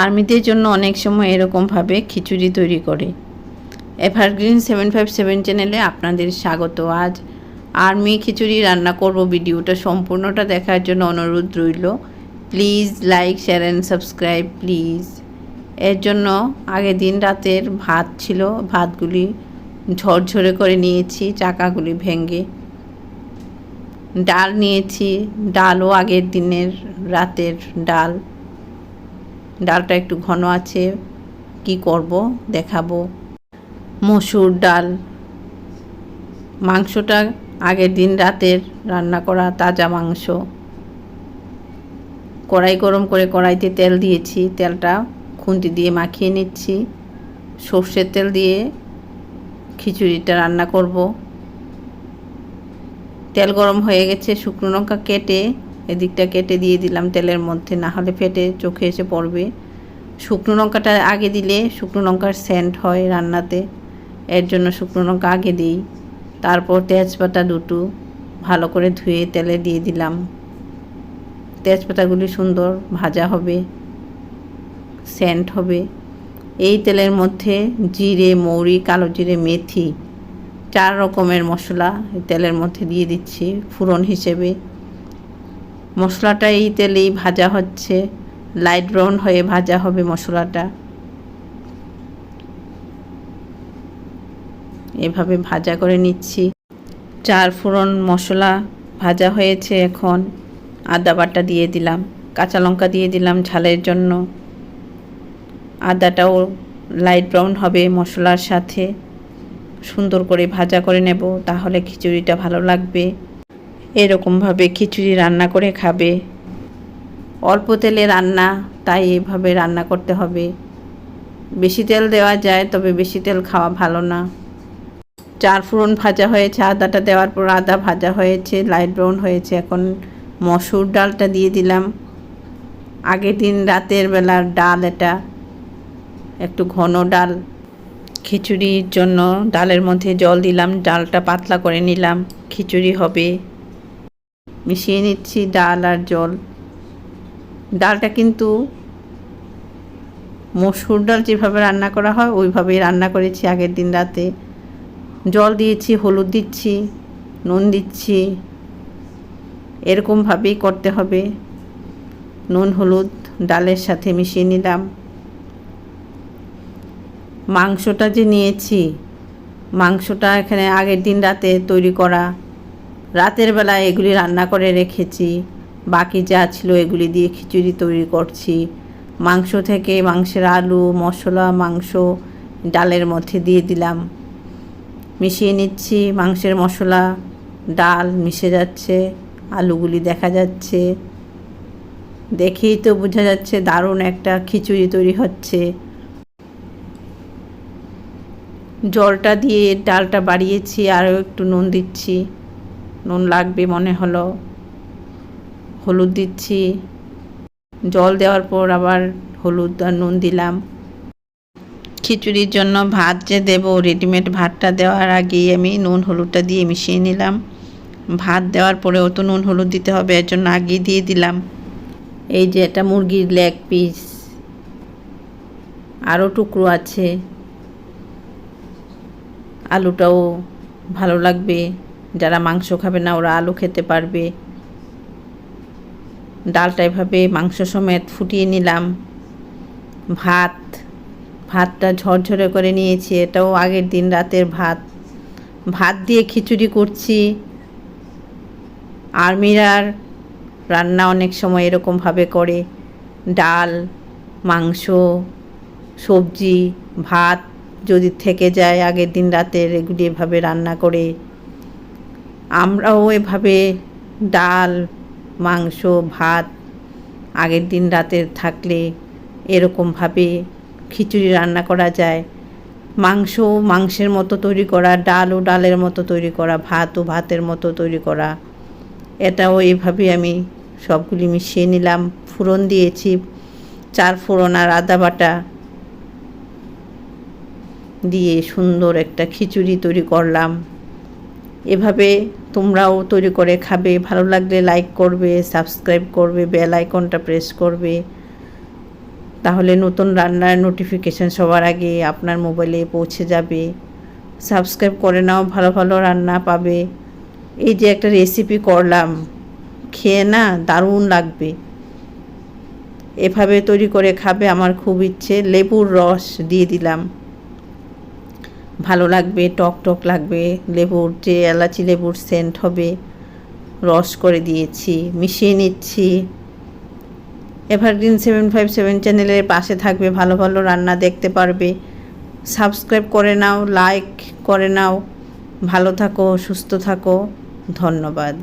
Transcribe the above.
আর্মিদের জন্য অনেক সময় এরকমভাবে খিচুড়ি তৈরি করে। এভারগ্রিন সেভেন ফাইভ সেভেন চ্যানেলে আপনাদের স্বাগত। আজ আর্মি খিচুড়ি রান্না করব। ভিডিওটা সম্পূর্ণটা দেখার জন্য অনুরোধ রইল। Please like, share and subscribe, please. এর জন্য আগের দিন রাতের ভাত ছিল। ভাতগুলি ঝরঝরে করে নিয়েছি, চাকাগুলি ভেঙে। ডাল নিয়েছি। ডালও আগের দিনের রাতের ডাল। ডালটা একটু ঘন আছে, কি করব দেখাবো। মসুর ডাল। মাংসটা আগের দিন রাতের রান্না করা তাজা মাংস। কড়াই গরম করে কড়াইতে তেল দিয়েছি, তেলটা খুন্তি দিয়ে মাখিয়ে নিচ্ছি। সর্ষের তেল দিয়ে খিচুড়িটা রান্না করব। তেল গরম হয়ে গেছে, শুকনো লঙ্কা কেটে এদিকটা কেটে দিয়ে দিলাম তেলের মধ্যে, না হলে ফেটে চোখে এসে পড়বে। শুকনো লঙ্কাটা আগে দিলে শুকনো লঙ্কার সেন্ট হয় রান্নাতে, এর জন্য শুকনো লঙ্কা আগে দিই। তারপর তেজপাতা দুটো ভালো করে ধুয়ে তেলে দিয়ে দিলাম। তেজপাতাগুলি সুন্দর ভাজা হবে সেন্ট হবে। এই তেলের মধ্যে জিরে, মৌরি, কালো জিরে, মেথি, চার রকমের মশলা তেলের মধ্যে দিয়ে দিচ্ছি ফুরন হিসেবে। মশলাটা এই তেলেই ভাজা হচ্ছে। লাইট ব্রাউন হয়ে ভাজা হবে মশলাটা। এভাবে ভাজা করে নিচ্ছি। চার ফোড়ন মশলা ভাজা হয়েছে এখন। আদা বাটা দিয়ে দিলাম। কাঁচা লঙ্কা দিয়ে দিলাম ঝালের জন্য। আদাটাও লাইট ব্রাউন হবে মশলার সাথে। সুন্দর করে ভাজা করে নেব, তাহলে খিচুড়িটা ভালো লাগবে। এরকমভাবে খিচুড়ি রান্না করে খাবে। অল্প তেলে রান্না, তাই এভাবে রান্না করতে হবে। বেশি তেল দেওয়া যায়, তবে বেশি তেল খাওয়া ভালো না। চার ফোড়ন ভাজা হয়েছে, আদাটা দেওয়ার পর আদা ভাজা হয়েছে, লাইট ব্রাউন হয়েছে, এখন মসুর ডালটা দিয়ে দিলাম। আগের দিন রাতের বেলার ডাল এটা, একটু ঘন ডাল। খিচুড়ির জন্য ডালের মধ্যে জল দিলাম, ডালটা পাতলা করে নিলাম, খিচুড়ি হবে। মিশিয়ে নিচ্ছি, ডাল আর জল। ডালটা কিন্তু মসুর ডাল যেভাবে রান্না করা হয়, ওইভাবেই রান্না করেছি আগের দিন রাতে। জল দিয়েছি, হলুদ দিচ্ছি, নুন দিচ্ছি। এরকমভাবেই করতে হবে। নুন, হলুদ, ডালের সাথে মিশিয়ে নিলাম। মাংসটা যে নিয়েছি, মাংসটা এখানে আগের দিন রাতে তৈরি করা রাতের বেলা এগুলি রান্না করে রেখেছি। বাকি যা ছিল এগুলি দিয়ে খিচুড়ি তৈরি করছি। মাংস থেকে মাংসের আলু, মশলা, মাংস ডালের মধ্যে দিয়ে দিলাম। মিশিয়ে নিচ্ছি মাংসের মশলা, ডাল মিশে যাচ্ছে, আলুগুলি দেখা যাচ্ছে। দেখেই তো বোঝা যাচ্ছে দারুণ একটা খিচুড়ি তৈরি হচ্ছে। জলটা দিয়ে ডালটা বাড়িয়েছি, আরও একটু নুন দিচ্ছি। নুন লাগবে মনে হলো। হলুদ দিচ্ছি। জল দেওয়ার পর আবার হলুদ আর নুন দিলাম। খিচুড়ির জন্য ভাত যে দেব রেডিমেড ভাতটা দেওয়ার আগেই আমি নুন হলুদটা দিয়ে মিশিয়ে নিলাম। ভাত দেওয়ার পরে অত নুন হলুদ দিতে হবে, এর জন্য আগেই দিয়ে দিলাম। এই যে এটা মুরগির লেগ পিস আরও টুকরো আছে। আলুটাও ভালো লাগবে। যারা মাংস খাবে না, ওরা আলু খেতে পারবে। ডালটা এভাবে মাংস সমেত ফুটিয়ে নিলাম। ভাত, ভাতটা ঝরঝরে করে নিয়েছি, এটাও আগের দিন রাতের ভাত। ভাত দিয়ে খিচুড়ি করছি। আর্মিরার রান্না অনেক সময় এরকমভাবে করে। ডাল, মাংস, সবজি, ভাত যদি থেকে যায় আগের দিন রাতের এগুলি এভাবে রান্না করে আমরাও এভাবে ডাল, মাংস, ভাত আগের দিন রাতের থাকলে এরকমভাবে খিচুড়ি রান্না করা যায়। মাংস, মাংসের মতো তৈরি করা, ডাল ও ডালের মতো তৈরি করা, ভাত ও ভাতের মতো তৈরি করা। এটাও এভাবে আমি সবগুলি মিশিয়ে নিলাম, ফোড়ন দিয়েছি, চার ফোড়ন আর আদা বাটা দিয়ে সুন্দর একটা খিচুড়ি তৈরি করলাম। এভাবে তোমরাও তৈরি করে খাবে। ভালো লাগলে লাইক করবে সাবস্ক্রাইব করবে বেল আইকনটা প্রেস করবে। তাহলে নতুন রান্নার নোটিফিকেশান সবার আগে আপনার মোবাইলে পৌঁছে যাবে। সাবস্ক্রাইব করে নাও, ভালো ভালো রান্না পাবে। এই যে একটা রেসিপি করলাম, খেয়ে না দারুণ লাগবে। এভাবে তৈরি করে খাবে আমার খুব ইচ্ছে, লেবুর রস দিয়ে দিলাম। ভালো লাগবে, টক টক লাগবে, লেবুর যে এলাচি লেবুর সেন্ট হবে, রস করে দিয়েছি, মিশিয়ে নিচ্ছি। এভারগ্রিন সেভেন ফাইভ সেভেন চ্যানেলের পাশে থাকবে, ভালো ভালো রান্না দেখতে পারবে। সাবস্ক্রাইব করে নাও লাইক করে নাও। ভালো থাকো, সুস্থ থাকো। ধন্যবাদ।